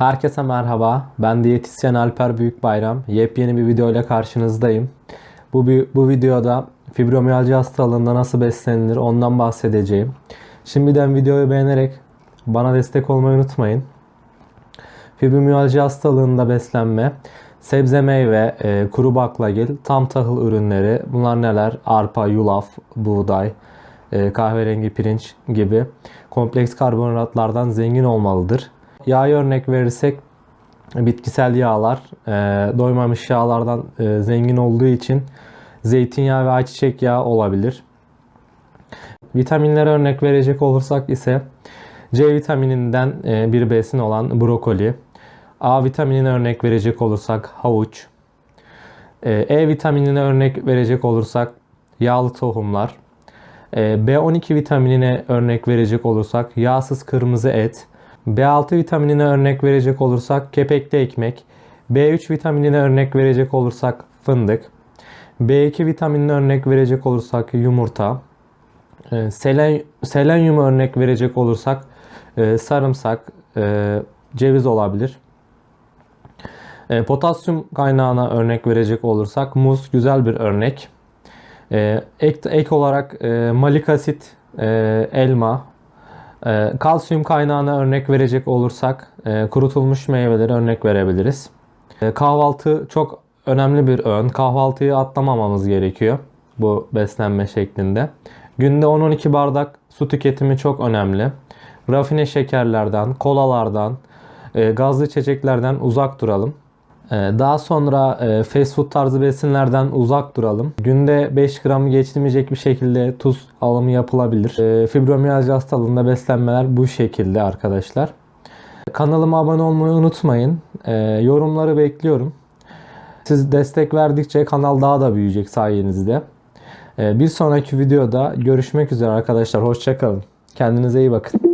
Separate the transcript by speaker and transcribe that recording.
Speaker 1: Herkese merhaba. Ben diyetisyen Alper Büyükbayram. Yepyeni bir video ile karşınızdayım. Bu bu videoda fibromiyalji hastalığında nasıl beslenilir ondan bahsedeceğim. Şimdiden videoyu beğenerek bana destek olmayı unutmayın. Fibromiyalji hastalığında beslenme, sebze meyve, e, kuru baklagil, tam tahıl ürünleri bunlar neler? Arpa, yulaf, buğday, e, kahverengi pirinç gibi kompleks karbonhidratlardan zengin olmalıdır. Yağ örnek verirsek bitkisel yağlar e, doymamış yağlardan e, zengin olduğu için zeytinyağı ve ayçiçek yağı olabilir. Vitaminlere örnek verecek olursak ise C vitamininden e, bir besin olan brokoli, A vitaminine örnek verecek olursak havuç, e, E vitaminine örnek verecek olursak yağlı tohumlar, e, B12 vitaminine örnek verecek olursak yağsız kırmızı et, B6 vitaminine örnek verecek olursak kepekli ekmek, B3 vitaminine örnek verecek olursak fındık, B2 vitaminine örnek verecek olursak yumurta, e, selen, selenyum örnek verecek olursak e, sarımsak, e, ceviz olabilir. Potasyum kaynağına örnek verecek olursak muz güzel bir örnek. Ek, ek olarak malik asit, elma, e, kalsiyum kaynağına örnek verecek olursak e, kurutulmuş meyveleri örnek verebiliriz. E, kahvaltı çok önemli bir öğün. Kahvaltıyı atlamamamız gerekiyor bu beslenme şeklinde. Günde 10-12 bardak su tüketimi çok önemli. Rafine şekerlerden, kolalardan, e, gazlı içeceklerden uzak duralım. E, Daha sonra e, fast food tarzı besinlerden uzak duralım. Günde 5 gram geçilmeyecek bir şekilde tuz alımı yapılabilir. E, Fibromiyalji hastalığında beslenmeler bu şekilde arkadaşlar. Kanalıma abone olmayı unutmayın. E, Yorumları bekliyorum. Siz destek verdikçe kanal daha da büyüyecek sayenizde. Bir sonraki videoda görüşmek üzere arkadaşlar. Hoşçakalın. Kendinize iyi bakın.